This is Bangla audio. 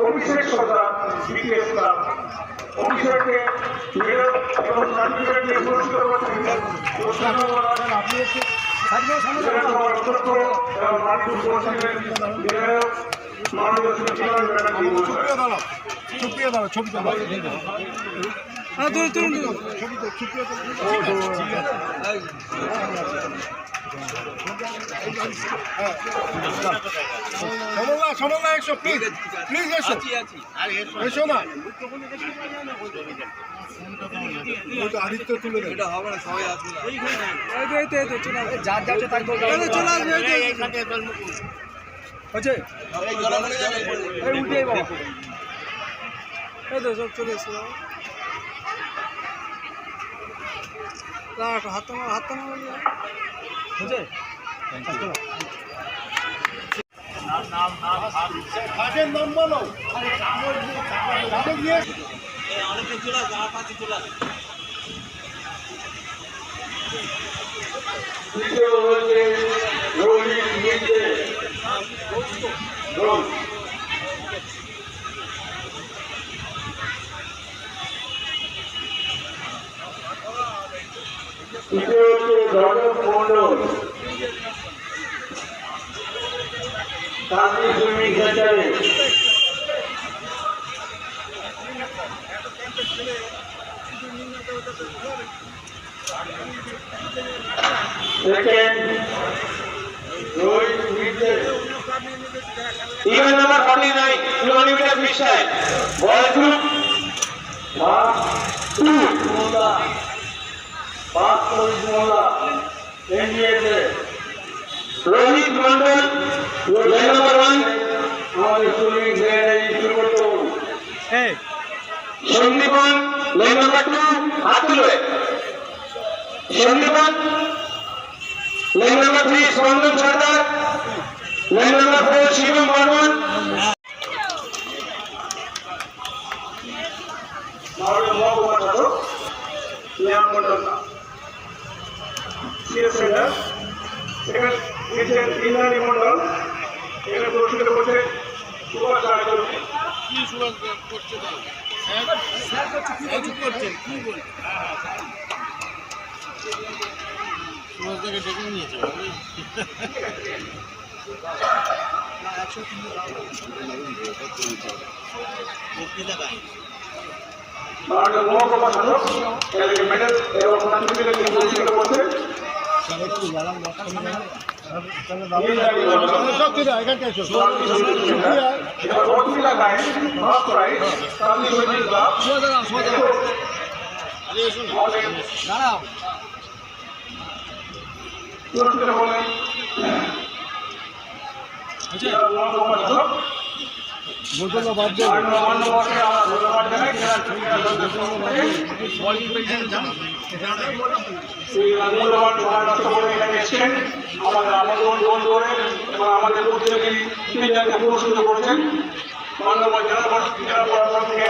অভিষেক বিটিএস ক্লাব অভিষেককে পুরস্কার করছেন আপনি একটু থাকবে দাঁড়াও চুপিয়ে দাঁড়াও ছবি হ্যাঁ ছবি তো চুপিয়ে সমল্লা সমল্লা একশো প্লিজ প্লিজ এসো এসো না আদিত্য তুলে দেয় হচ্ছে বাবা এই তো সব চলে এসছে বাবা। হাত হাত হচ্ছে কাজের নাম বলো। কাজে গিয়ে তৃতীয় হচ্ছে রোহিত মিত্রে রোল তৃতীয় হচ্ছে রজত মন্ডল শান্তি সুইমিং সেন্টারে সেকেন্ড চল্লিশ মোল্লা এনডিএতে Rohit Mandal, lane number 1. আমাদের সুইমিং গ্রেড শুরু করতে হবে। Sandipan, lane number 2. হাত তুলবে। সন্দীপন, lane number 3, স্পন্দন সর্দার. Lane number 4, Shivam Barman. মাননীয় মহকুমা শাসক শ্রীরাম মন্ডল সিএস সেন্টার এখানে গেছেন ইন্দ্রাণী মন্ডল এখানে পুরস্কৃত করছে সুভাষ সার্টিফিকেট দিয়ে পুরস্কৃত করছে ইন্দ্রাণী মন্ডল সব ঠিক আছে এখানটা এসো এবার ভর্তি আমাদের দাঁড়াও আমাদের আমন্ত্রণ গ্রহণ করে এবং আমাদের প্রতিযোগী তিনজনকে পুরস্কৃত করেছেন মান্যবর জেলা জেলা প্রশাসন থেকে